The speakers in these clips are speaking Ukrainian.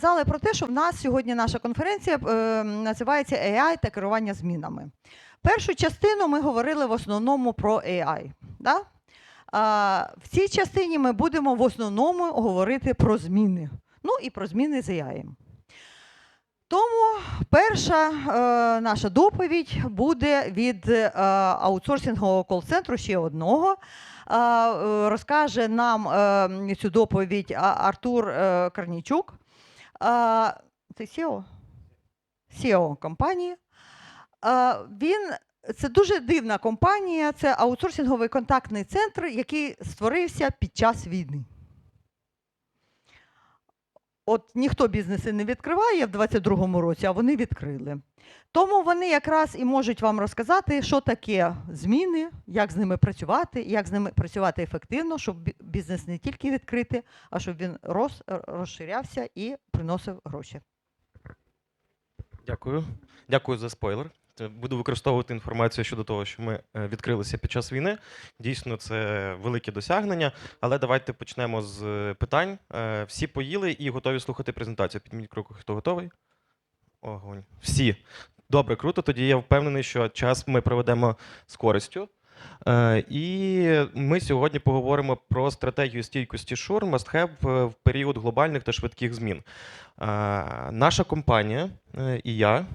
Казали про те, що в нас сьогодні наша конференція е, називається AI та керування змінами. Першу частину ми говорили в основному про AI. Да? А, в цій частині ми будемо в основному говорити про зміни. Ну і про зміни з AI. Тому перша е, наша доповідь буде від е, аутсорсингового кол-центру ще одного. Е, розкаже нам е, цю доповідь Артур е, Карнічук. Це SEO? SEO компанії. Він це дуже дивна компанія, це аутсорсинговий контактний центр, який створився під час війни. От ніхто бізнеси не відкриває в 22-му році, а вони відкрили. Тому вони якраз і можуть вам розказати, що таке зміни, як з ними працювати, як з ними працювати ефективно, щоб бізнес не тільки відкрити, а щоб він рос, розширявся і приносив гроші. Дякую. Дякую за спойлер. Е, Буду використовувати інформацію щодо того, що ми е, відкрилися під час війни. Дійсно, це велике досягнення. Але давайте почнемо з е, питань. Всі поїли і готові слухати презентацію. Підміть руку, хто готовий. Огонь. Всі. Добре, круто. Тоді я впевнений, що час ми проведемо з користю. І ми сьогодні поговоримо про стратегію стійкості ШУР е, в період глобальних та швидких змін. Наша компанія і я,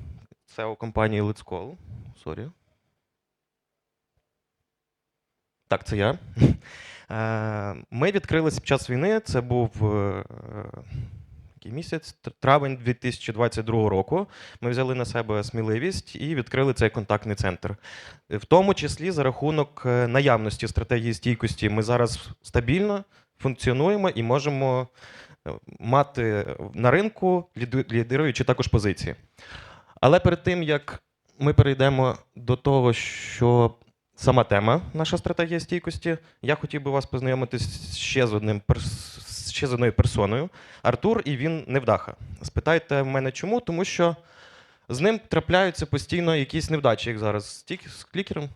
SEO компанії Let's Call, sorry. Так, це я. Е, Ми відкрилися під час війни. Це був е, який місяць? Травень 2022 року. Ми взяли на себе сміливість і відкрили цей контактний центр. В тому числі за рахунок е, наявності стратегії стійкості ми зараз стабільно функціонуємо і можемо е, мати на ринку лідируючі також позиції. Але перед тим як ми перейдемо до того, що сама тема наша стратегія стійкості, я хотів би вас познайомити ще з одним ще з одною персоною. Артур, і він невдаха. Спитайте в мене чому, тому що з ним трапляються постійно якісь невдачі, як зараз з клікером.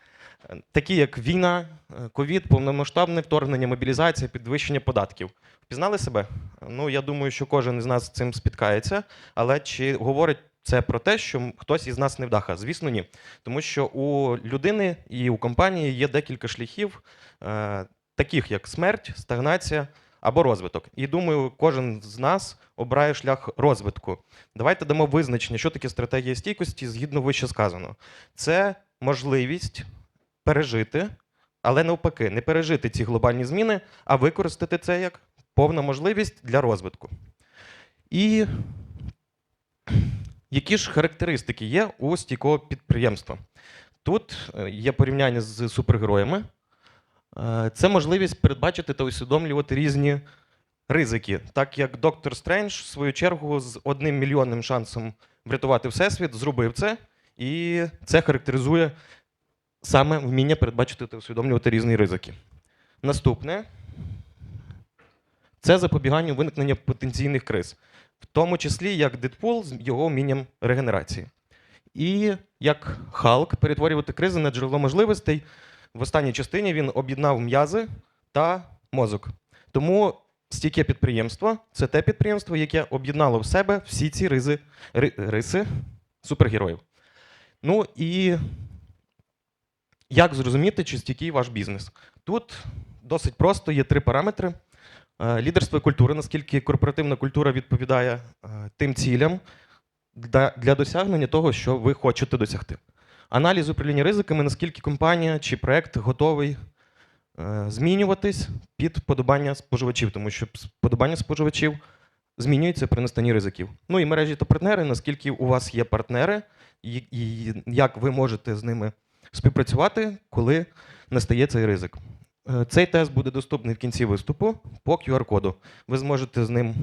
Такі як війна, ковід, повномасштабне вторгнення, мобілізація, підвищення податків. Впізнали себе? Ну, я думаю, що кожен із нас з цим спіткається, але чи говорить це про те, що хтось із нас невдаха? Звісно, ні. Тому що у людини і у компанії є декілька шляхів, е, таких як смерть, стагнація або розвиток. І думаю, кожен з нас обирає шлях розвитку. Давайте дамо визначення, що таке стратегія стійкості згідно вище сказано. Це можливість пережити, але навпаки, не пережити ці глобальні зміни, а використати це як повна можливість для розвитку. І які ж характеристики є у стійкого підприємства? Тут е, є порівняння з супергероями. Е, Це можливість передбачити та усвідомлювати різні ризики, так як доктор Стрендж, в свою чергу, з одним мільйонним шансом врятувати Всесвіт, зробив це, і це характеризує саме вміння передбачити та усвідомлювати різні ризики. Наступне це запобігання виникнення потенційних криз, в тому числі як Дедпул з його вмінням регенерації. І як Халк перетворювати кризи на джерело можливостей. В останній частині він об'єднав м'язи та мозок. Тому стійке підприємство це те підприємство, яке об'єднало в себе всі ці ризи, ри- риси супергероїв. Ну і як зрозуміти, чи стійкий ваш бізнес? Тут досить просто є три параметри: лідерство і культура, наскільки корпоративна культура відповідає е, тим цілям для, досягнення того, що ви хочете досягти. Аналіз управління ризиками, наскільки компанія чи проект готовий е, змінюватись під вподобання споживачів, тому що вподобання споживачів змінюється при настанні ризиків. Ну і мережі та партнери, наскільки у вас є партнери, і як ви можете з ними співпрацювати, коли настає цей ризик. Е, Цей тест буде доступний в кінці виступу по QR-коду. Ви зможете з ним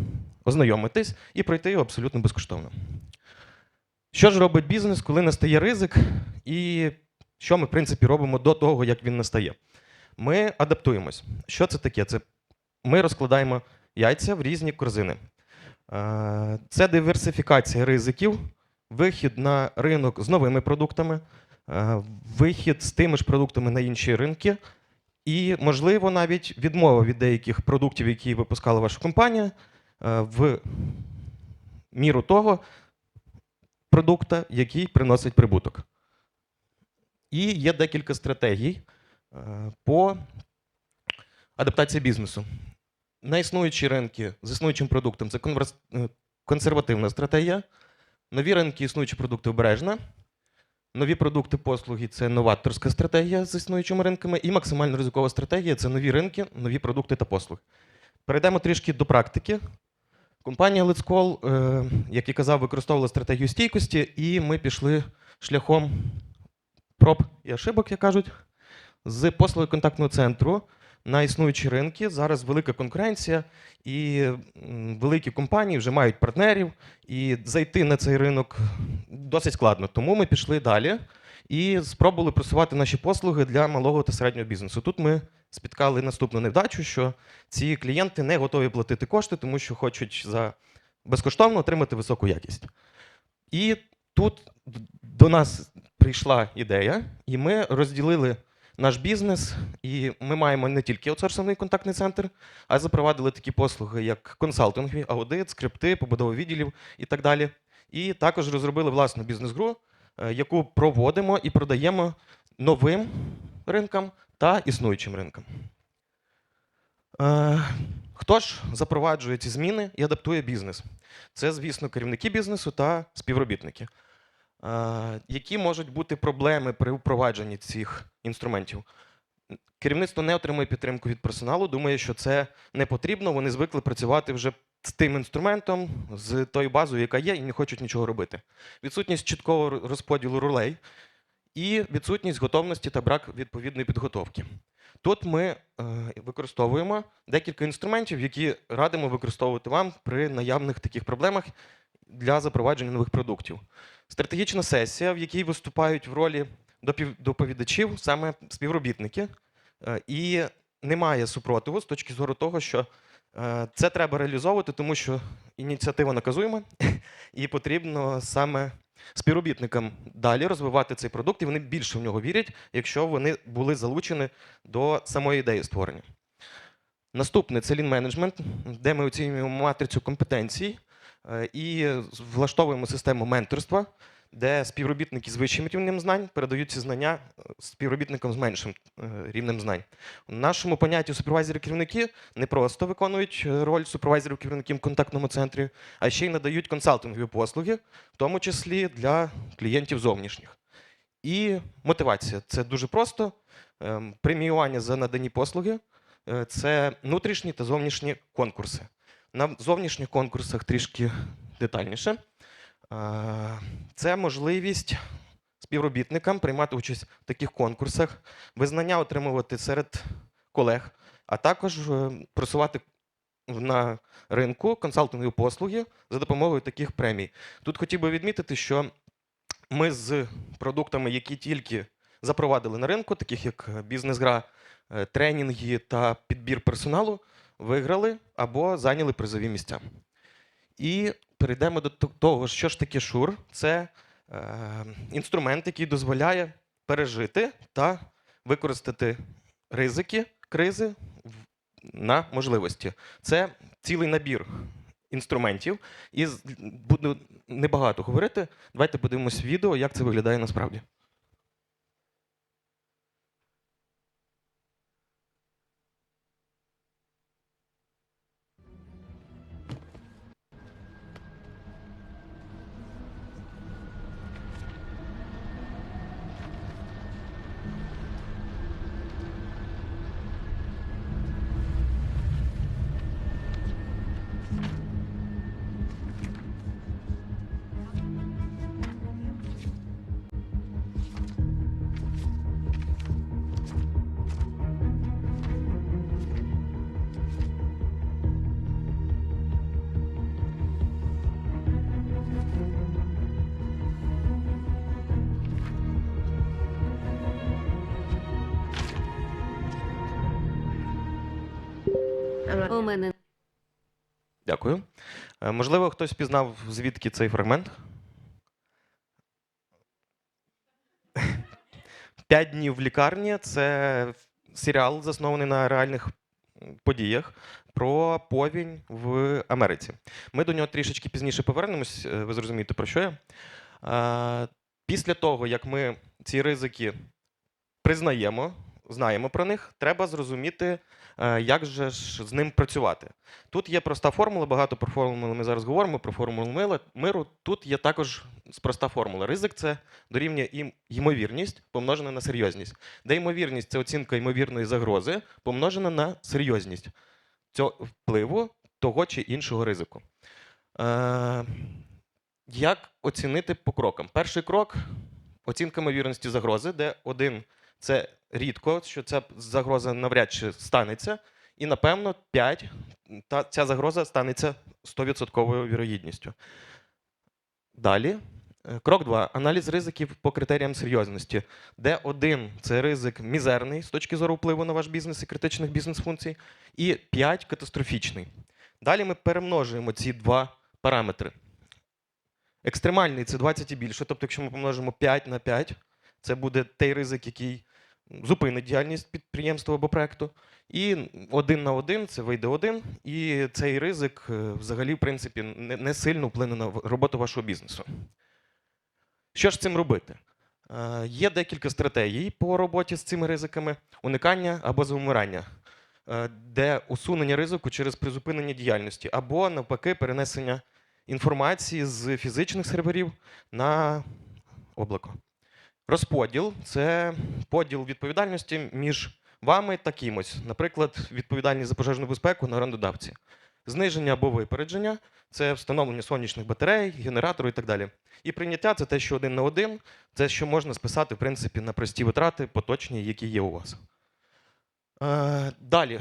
ознайомитись і пройти його абсолютно безкоштовно. Що ж робить бізнес, коли настає ризик, і що ми, в принципі, робимо до того, як він настає? Ми адаптуємось. Що це таке? Це ми розкладаємо яйця в різні корзини. Е, Це диверсифікація ризиків, вихід на ринок з новими продуктами, е, вихід з тими ж продуктами на інші ринки, і, можливо, навіть відмова від деяких продуктів, які випускала ваша компанія, е, в міру того продукта, який приносить прибуток. І є декілька стратегій е, по адаптації бізнесу. На існуючі ринки з існуючим продуктом це е, консервативна стратегія. Нові ринки, існуючі продукти обережна. Нові продукти, послуги це новаторська стратегія з існуючими ринками, і максимально ризикова стратегія це нові ринки, нові продукти та послуги. Перейдемо трішки до практики. Компанія е, як і казав, використовувала стратегію стійкості, і ми пішли шляхом проб і ошибок, як кажуть, з послуги контактного центру на існуючі ринки. Зараз велика конкуренція, і великі компанії вже мають партнерів, і зайти на цей ринок досить складно. Тому ми пішли далі і спробували просувати наші послуги для малого та середнього бізнесу. Тут ми спіткали наступну невдачу, що ці клієнти не готові платити кошти, тому що хочуть за безкоштовно отримати високу якість. І тут до нас прийшла ідея, і ми розділили наш бізнес, і ми маємо не тільки аутсорсовий контактний центр, а й запровадили такі послуги, як консалтингові, аудит, скрипти, побудова відділів і так далі. І також розробили власну бізнес-гру, е, яку проводимо і продаємо новим ринкам та існуючим ринкам. Е, Хто ж запроваджує ці зміни і адаптує бізнес? Це, звісно, керівники бізнесу та співробітники. Які можуть бути проблеми при впровадженні цих інструментів? Керівництво не отримує підтримку від персоналу, думає, що це не потрібно. Вони звикли працювати вже з тим інструментом, з тою базою, яка є, і не хочуть нічого робити. Відсутність чіткого розподілу ролей і відсутність готовності та брак відповідної підготовки. Тут ми е, використовуємо декілька інструментів, які радимо використовувати вам при наявних таких проблемах для запровадження нових продуктів. Стратегічна сесія, в якій виступають в ролі доповідачів саме співробітники, е, і немає супротиву з точки зору того, що е, це треба реалізовувати, тому що ініціатива наказуєма, і потрібно саме співробітникам далі розвивати цей продукт, і вони більше в нього вірять, якщо вони були залучені до самої ідеї створення. Наступне це лін менеджмент, де ми оцінюємо матрицю компетенцій і влаштовуємо систему менторства, де співробітники з вищим рівнем знань передають ці знання е, співробітникам з меншим е, рівнем знань. У нашому понятті супервайзери-керівники не просто виконують е, роль супервайзерів керівників в контактному центрі, а ще й надають консалтингові послуги, в тому числі для клієнтів зовнішніх. І мотивація це дуже просто. Ем, Преміювання за надані послуги е, це внутрішні та зовнішні конкурси. На зовнішніх конкурсах трішки детальніше. Е, Це можливість співробітникам приймати участь в таких конкурсах, визнання отримувати серед колег, а також е, просувати на ринку консалтингові послуги за допомогою таких премій. Тут хотів би відмітити, що ми з продуктами, які тільки запровадили на ринку, таких як е, бізнес-гра, тренінги та підбір персоналу, виграли або зайняли призові місця. І перейдемо до того, що ж таке шур. Це е, інструмент, який дозволяє пережити та використати ризики кризи на можливості. Це цілий набір інструментів. І буду небагато говорити. Давайте подивимось відео, як це виглядає насправді. У мене Дякую. Е, Можливо, хтось пізнав, звідки цей фрагмент? П'ять днів в лікарні це серіал, заснований на реальних подіях про повінь в Америці. Ми до нього трішечки пізніше повернемось, е, ви зрозумієте, про що я. Е, Після того, як ми ці ризики признаємо, знаємо про них, треба зрозуміти, е, як же ж з ним працювати. Тут є проста формула, багато про формули ми зараз говоримо, про формулу миру. Тут є також проста формула. Ризик це дорівнює ймовірність помножена на серйозність. Де ймовірність це оцінка ймовірної загрози, помножена на серйозність цього впливу того чи іншого ризику. Е, як оцінити по крокам? Перший крок оцінка ймовірності загрози, де один це рідко, що ця загроза навряд чи станеться, і напевно 5 та ця загроза станеться 100% вірогідністю. Далі. е, Крок 2. Аналіз ризиків по критеріям серйозності, де один це ризик мізерний з точки зору впливу на ваш бізнес і критичних бізнес-функцій, і 5 катастрофічний. Далі ми перемножуємо ці два параметри. Екстремальний це 20 і більше. Тобто, якщо ми помножимо 5 на 5, це буде той ризик, який зупинить діяльність підприємства або проекту. І один на один це вийде один, і цей ризик е, взагалі, в принципі, не, сильно вплине на роботу вашого бізнесу. Що ж цим робити? Е, Є декілька стратегій по роботі з цими ризиками: уникання або завмирання, е, де усунення ризику через призупинення діяльності, або навпаки, перенесення інформації з фізичних серверів на облако. Розподіл це поділ відповідальності між вами та кимось. Наприклад, відповідальність за пожежну безпеку на орендодавці. Зниження або випередження це встановлення сонячних батарей, генератору і так далі. І прийняття це те, що один на один, це що можна списати, в принципі, на прості витрати, поточні, які є у вас. Е, далі,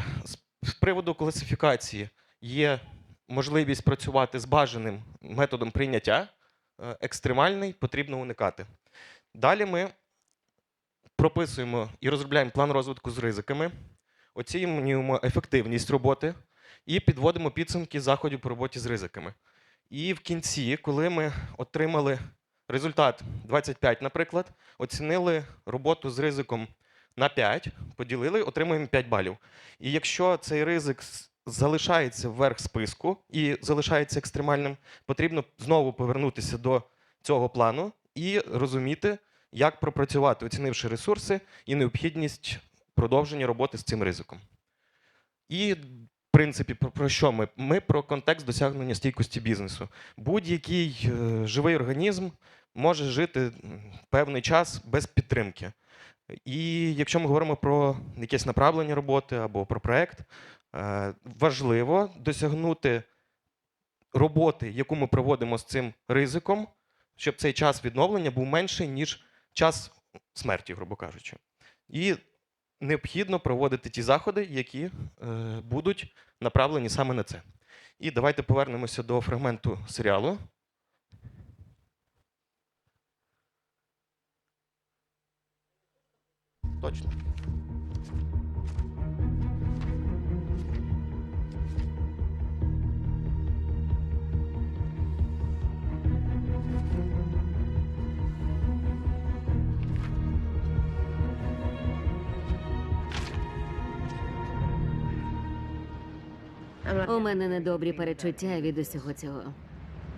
з приводу класифікації, є можливість працювати з бажаним методом прийняття, е, екстремальний потрібно уникати. Далі ми прописуємо і розробляємо план розвитку з ризиками, оцінюємо ефективність роботи і підводимо підсумки заходів по роботі з ризиками. І в кінці, коли ми отримали результат 25, наприклад, оцінили роботу з ризиком на 5, поділили, отримуємо 5 балів. І якщо цей ризик залишається вверх списку і залишається екстремальним, потрібно знову повернутися до цього плану і розуміти, як пропрацювати, оцінивши ресурси і необхідність продовження роботи з цим ризиком. І, в принципі, про, що ми? Ми про контекст досягнення стійкості бізнесу. Будь-який е, живий організм може жити певний час без підтримки. І якщо ми говоримо про якесь направлення роботи або про проект, е, важливо досягнути роботи, яку ми проводимо з цим ризиком, щоб цей час відновлення був менший, ніж час смерті, грубо кажучи. І необхідно проводити ті заходи, які е, будуть направлені саме на це. І давайте повернемося до фрагменту серіалу. Точно. У мене недобрі перечуття від усього цього.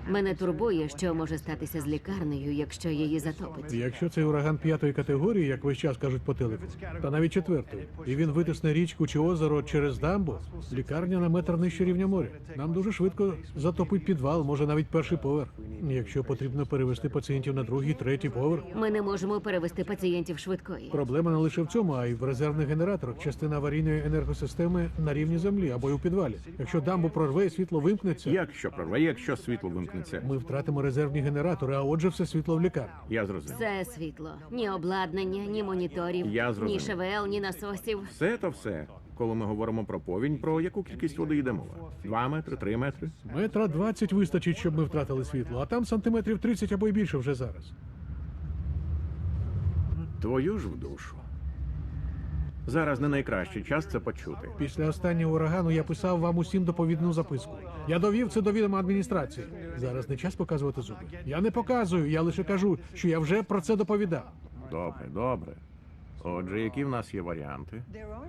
Мене турбує, що може статися з лікарнею, якщо її затопить. Якщо це ураган п'ятої категорії, як весь час кажуть по телеку, та навіть четвертої, і він витисне річку чи озеро через дамбу, лікарня на метр нижче рівня моря. Нам дуже швидко затопить підвал, може навіть перший поверх. Якщо потрібно перевести пацієнтів на другий, третій поверх. Ми не можемо перевести пацієнтів швидкої. Проблема не лише в цьому, а й в резервних генераторах. Частина аварійної енергосистеми на рівні землі або й у підвалі. Якщо дамбу прорве і світло вимкнеться, Якщо прорве, якщо світло вимкнеться, ми втратимо резервні генератори, а отже, все світло в лікарні. я зрозумів. Це світло. Ні обладнання, ні моніторів, Я ні. ШВЛ, ні насосів. Все то все. Коли ми говоримо про повінь, про яку кількість води йде мова? Два метри, три метри? Метра 20 вистачить, щоб ми втратили світло, а там сантиметрів 30 або й більше вже зараз. Твою ж в душу. Зараз не найкращий час це почути. Після останнього урагану я писав вам усім доповідну записку. Я довів це до відома адміністрації. Зараз не час показувати зуби. Я не показую, я лише кажу, що я вже про це доповідав. Добре, добре. Отже, які в нас є варіанти?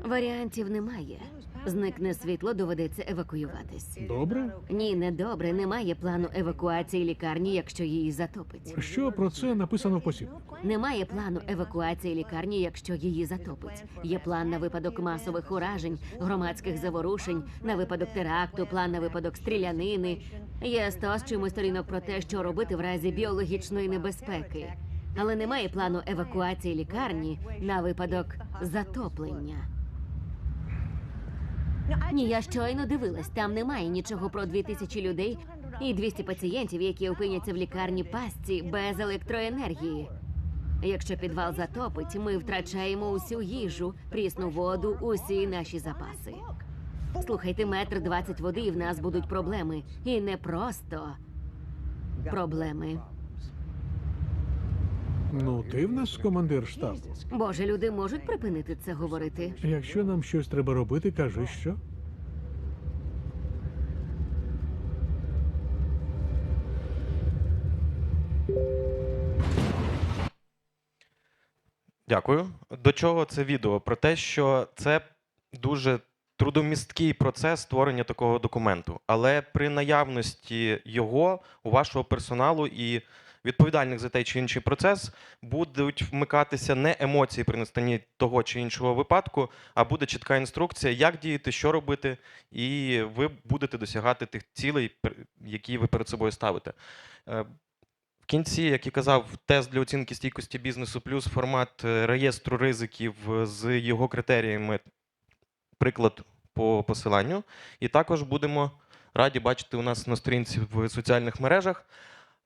Варіантів немає. Зникне світло, доведеться евакуюватись. Добре? Ні, не добре. Немає плану евакуації лікарні, якщо її затопить. Що про це написано в посібнику? Немає плану евакуації лікарні, якщо її затопить. Є план на випадок масових уражень, громадських заворушень, на випадок теракту, план на випадок стрілянини. Є сто з чимось сторінок про те, що робити в разі біологічної небезпеки. Але немає плану евакуації лікарні на випадок затоплення. Ні, я щойно дивилась. Там немає нічого про дві тисячі людей і 200 пацієнтів, які опиняться в лікарні пастці без електроенергії. Якщо підвал затопить, ми втрачаємо усю їжу, прісну воду, усі наші запаси. Слухайте, метр двадцять води, і в нас будуть проблеми. І не просто проблеми. Ну, ти в нас командир штабу. Боже, люди можуть припинити це говорити. Якщо нам щось треба робити, кажи що. Дякую. До чого це відео? Про те, що це дуже трудомісткий процес створення такого документу. Але при наявності його у вашого персоналу і відповідальних за той чи інший процес будуть вмикатися не емоції при настанні того чи іншого випадку, а буде чітка інструкція, як діяти, що робити, і ви будете досягати тих цілей, які ви перед собою ставите. Е, в кінці, як і казав, тест для оцінки стійкості бізнесу плюс формат е, реєстру ризиків е, з його критеріями, приклад по посиланню. І також будемо раді бачити у нас на сторінці в соціальних мережах.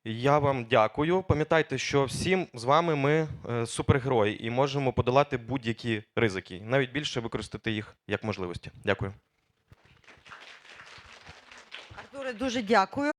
Я вам дякую. Пам'ятайте, що всім з вами ми е, супергерої і можемо подолати будь-які ризики, навіть більше використати їх як можливості. Дякую. Артуре, дуже дякую.